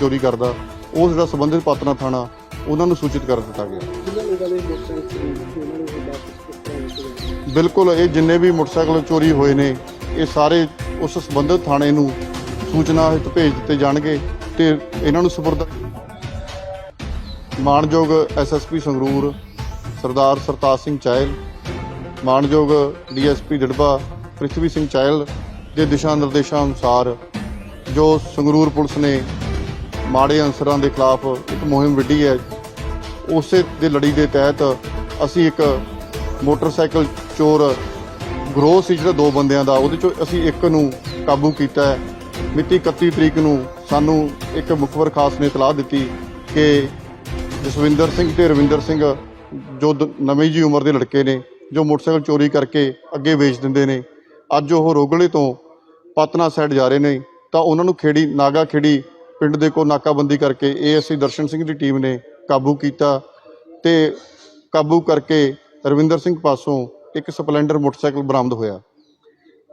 ਚੋਰੀ ਕਰਦਾ ਉਹ ਜਿਹੜਾ ਸੰਬੰਧਿਤ ਪਾਤਨਾ ਥਾਣਾ ਉਹਨਾਂ ਨੂੰ ਸੂਚਿਤ ਕਰ ਦਿੱਤਾ ਗਿਆ। ਬਿਲਕੁਲ, ਇਹ ਜਿੰਨੇ ਵੀ ਮੋਟਰਸਾਈਕਲ ਚੋਰੀ ਹੋਏ ਨੇ, ਇਹ ਸਾਰੇ ਉਸ ਸੰਬੰਧਿਤ ਥਾਣੇ ਨੂੰ ਸੂਚਨਾ ਹਿਤ ਭੇਜ ਦਿੱਤੇ ਜਾਣਗੇ ਤੇ ਇਹਨਾਂ ਨੂੰ ਸਪੁਰਦ ਮਾਨਯੋਗ ਐਸਐਸਪੀ ਸੰਗਰੂਰ, ਸਰਦਾਰ ਸਰਤਾਜ ਸਿੰਘ ਚਾਇਲ, ਮਾਨਯੋਗ ਡੀਐਸਪੀ ਡੜਬਾ ਪ੍ਰਿਥਵੀ ਸਿੰਘ ਚਾਇਲ ਦੇ ਦਿਸ਼ਾ ਨਿਰਦੇਸ਼ਾਂ ਅਨੁਸਾਰ ਜੋ ਸੰਗਰੂਰ ਪੁਲਿਸ ਨੇ ਮਾੜੇ ਅਨਸਰਾਂ ਦੇ ਖਿਲਾਫ ਇੱਕ ਮੁਹਿੰਮ ਵਿੱਢੀ ਹੈ, ਉਸੇ ਦੇ ਲੜੀ ਦੇ ਤਹਿਤ ਅਸੀਂ ਇੱਕ ਮੋਟਰਸਾਈਕਲ ਚੋਰ ਗਰੋਹ ਸੀ ਜਿਹੜਾ ਦੋ ਬੰਦਿਆਂ ਦਾ, ਉਹਦੇ ਚੋਂ ਅਸੀਂ ਇੱਕ ਨੂੰ ਕਾਬੂ ਕੀਤਾ ਹੈ। ਮਿਤੀ 31 ਤਰੀਕ ਨੂੰ ਸਾਨੂੰ ਇੱਕ ਮੁਖਬਰ ਖਾਸ ਨੇ ਇਤਲਾਹ ਦਿੱਤੀ ਕਿ ਜਸਵਿੰਦਰ ਸਿੰਘ ਤੇ ਰਵਿੰਦਰ ਸਿੰਘ ਜੋ ਦ- ਨਵੀਂ ਜੀ ਉਮਰ ਦੇ ਲੜਕੇ ਨੇ, ਜੋ ਮੋਟਰਸਾਈਕਲ ਚੋਰੀ ਕਰਕੇ ਅੱਗੇ ਵੇਚ ਦਿੰਦੇ ਨੇ। ਅੱਜ ਉਹ ਰੋਗਲੇ ਤੋਂ ਪਤਨਾ ਸਾਈਡ ਜਾ ਰਹੇ ਨੇ, ਤਾਂ ਉਹਨਾਂ ਨੂੰ ਖੇੜੀ, ਨਾਗਾ ਖੇੜੀ ਪਿੰਡ ਦੇ ਕੋਲ ਨਾਕਾਬੰਦੀ ਕਰਕੇ ਏਐਸਸੀ ਦਰਸ਼ਨ ਸਿੰਘ ਦੀ ਟੀਮ ਨੇ ਕਾਬੂ ਕੀਤਾ ਤੇ ਕਾਬੂ ਕਰਕੇ ਰਵਿੰਦਰ ਸਿੰਘ ਪਾਸੋਂ ਇੱਕ ਸਪਲੈਂਡਰ ਮੋਟਰਸਾਈਕਲ ਬਰਾਮਦ ਹੋਇਆ।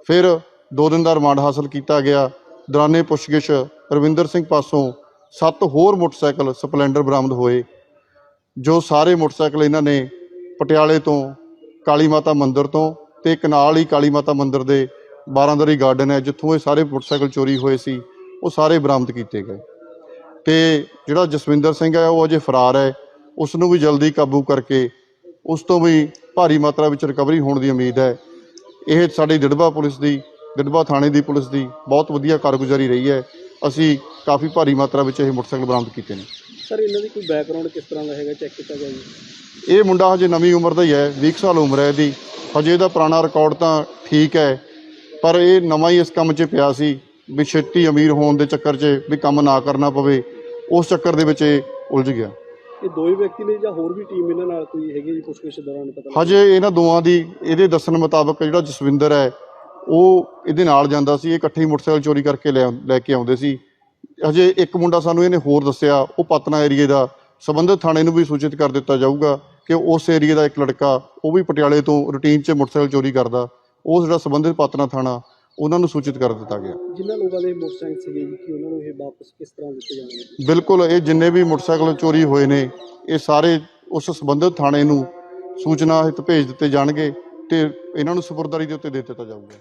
ਫਿਰ ਦੋ ਦਿਨ ਦਾ ਰਿਮਾਂਡ ਹਾਸਲ ਕੀਤਾ ਗਿਆ। ਦੌਰਾਨੇ ਪੁੱਛਗਿੱਛ ਰਵਿੰਦਰ ਸਿੰਘ ਪਾਸੋਂ ਸੱਤ ਹੋਰ ਮੋਟਰਸਾਈਕਲ ਸਪਲੈਂਡਰ ਬਰਾਮਦ ਹੋਏ, ਜੋ ਸਾਰੇ ਮੋਟਰਸਾਈਕਲ ਇਹਨਾਂ ਨੇ ਪਟਿਆਲੇ ਤੋਂ ਕਾਲੀ ਮਾਤਾ ਮੰਦਿਰ ਤੋਂ ਤੇ ਕਨਾਲ ਹੀ ਕਾਲੀ ਮਾਤਾ ਮੰਦਿਰ ਦੇ ਬਾਰਾਂਦਰੀ ਗਾਰਡਨ ਹੈ, ਜਿੱਥੋਂ ਇਹ ਸਾਰੇ ਮੋਟਰਸਾਈਕਲ ਚੋਰੀ ਹੋਏ ਸੀ, ਉਹ ਸਾਰੇ ਬਰਾਮਦ ਕੀਤੇ ਗਏ। ਤੇ ਜਿਹੜਾ ਜਸਵਿੰਦਰ ਸਿੰਘ ਹੈ, ਉਹ ਅਜੇ ਫਰਾਰ ਹੈ। ਉਸ ਨੂੰ ਵੀ ਜਲਦੀ ਕਾਬੂ ਕਰਕੇ ਉਸ ਤੋਂ ਵੀ ਭਾਰੀ ਮਾਤਰਾ ਵਿੱਚ ਰਿਕਵਰੀ ਹੋਣ ਦੀ ਉਮੀਦ ਹੈ। ਇਹ ਸਾਡੀ ਦਿੜਬਾ ਪੁਲਿਸ ਦੀ ਦਿੜਬਾ ਥਾਣੇ ਦੀ ਪੁਲਿਸ ਦੀ ਬਹੁਤ ਵਧੀਆ ਕਾਰਗੁਜ਼ਾਰੀ ਰਹੀ ਹੈ। ਅਸੀਂ ਕਾਫੀ ਭਾਰੀ ਮਾਤਰਾ ਵਿੱਚ ਇਹ ਮੋਟਰਸਾਈਕਲ ਬਰਾਮਦ ਕੀਤੇ ਨੇ। ਸਰ ਇਹਨਾਂ ਦੀ ਕੋਈ ਬੈਕਗ੍ਰਾਉਂਡ ਕਿਸ ਤਰ੍ਹਾਂ ਦਾ ਹੈਗਾ? ਚੈੱਕ ਕੀਤਾ ਗਿਆ ਜੀ। ਇਹ ਮੁੰਡਾ ਹਜੇ ਨਵੀਂ ਉਮਰ ਦਾ ਹੀ ਹੈ 20 ਸਾਲ ਉਮਰ ਹੈ ਇਹਦੀ। ਹਜੇ ਇਹਦਾ ਪੁਰਾਣਾ ਰਿਕਾਰਡ ਤਾਂ ਠੀਕ ਹੈ ਪਰ ਇਹ ਨਵਾਂ ਹੀ ਇਸ ਕੰਮ 'ਚ ਪਿਆ ਸੀ ਵੀ ਛੇਤੀ ਅਮੀਰ ਹੋਣ ਦੇ ਚੱਕਰ 'ਚ ਵੀ ਕੰਮ ਨਾ ਕਰਨਾ ਪਵੇ। ਉਸ ਚੱਕਰ ਦੇ ਵਿੱਚ ਇਹ ਉਲਝ ਗਿਆ। ਇਹ ਦੋ ਹੀ ਵਿਅਕਤੀ ਨੇ ਜਾਂ ਹੋਰ ਵੀ ਟੀਮ ਇਹਨਾਂ ਨਾਲ ਕੋਈ ਹੈਗੀ ਜੀ ਪੁੱਛਗਿੱਛ ਦੌਰਾਨ ਪਤਾ ਲੱਗਾ ਹਜੇ ਇਹਨਾਂ ਦੋਵਾਂ ਦੀ ਇਹਦੇ ਦੱਸਣ ਮੁਤਾਬਕ ਜਿਹੜਾ ਜਸਵਿੰਦਰ ਹੈ, ਉਹ ਇਹਦੇ ਨਾਲ ਜਾਂਦਾ ਸੀ, ਇਹ ਇਕੱਠੇ ਹੀ ਮੋਟਰਸਾਈਕਲ ਚੋਰੀ ਕਰਕੇ ਲੈ ਆਉਂ- ਲੈ ਕੇ ਆਉਂਦੇ ਸੀ। ਹਜੇ ਇੱਕ ਮੁੰਡਾ ਸਾਨੂੰ ਇਹਨੇ ਹੋਰ ਦੱਸਿਆ, ਉਹ ਪਤਨਾ ਏਰੀਏ ਦਾ ਸਬੰਧਤ ਥਾਣੇ ਨੂੰ ਵੀ ਸੂਚਿਤ ਕਰ ਦਿੱਤਾ ਜਾਊਗਾ ਕਿ ਉਸ ਏਰੀਏ ਦਾ ਇੱਕ ਲੜਕਾ, ਉਹ ਵੀ ਪਟਿਆਲੇ ਤੋਂ ਰੂਟੀਨ 'ਚ ਮੋਟਰਸਾਈਕਲ ਚੋਰੀ ਕਰਦਾ। ਉਹ ਜਿਹੜਾ ਸਬੰਧਿਤ ਪਤਨਾ ਥਾਣਾ ਉਹਨਾਂ ਨੂੰ ਸੂਚਿਤ ਕਰ ਦਿੱਤਾ ਗਿਆ। ਜਿਨ੍ਹਾਂ ਲੋਕਾਂ ਦੇ ਮੋਟਰਸਾਈਕਲ ਸੀਗੇ ਜੀ ਕਿ ਉਹਨਾਂ ਨੂੰ ਇਹ ਵਾਪਸ ਕਿਸ ਤਰ੍ਹਾਂ ਦਿੱਤੇ ਜਾਣਗੇ? ਬਿਲਕੁਲ ਇਹ ਜਿੰਨੇ ਵੀ ਮੋਟਰਸਾਈਕਲ ਚੋਰੀ ਹੋਏ ਨੇ ਇਹ ਸਾਰੇ ਉਸ ਸਬੰਧਿਤ ਥਾਣੇ ਨੂੰ ਸੂਚਨਾ ਹਿਤ ਭੇਜ ਦਿੱਤੇ ਜਾਣਗੇ ਤੇ ਇਹਨਾਂ ਨੂੰ ਸਪੁਰਦਾਰੀ ਦੇ ਉੱਤੇ ਦੇ ਦਿੱਤਾ ਜਾਊਗਾ।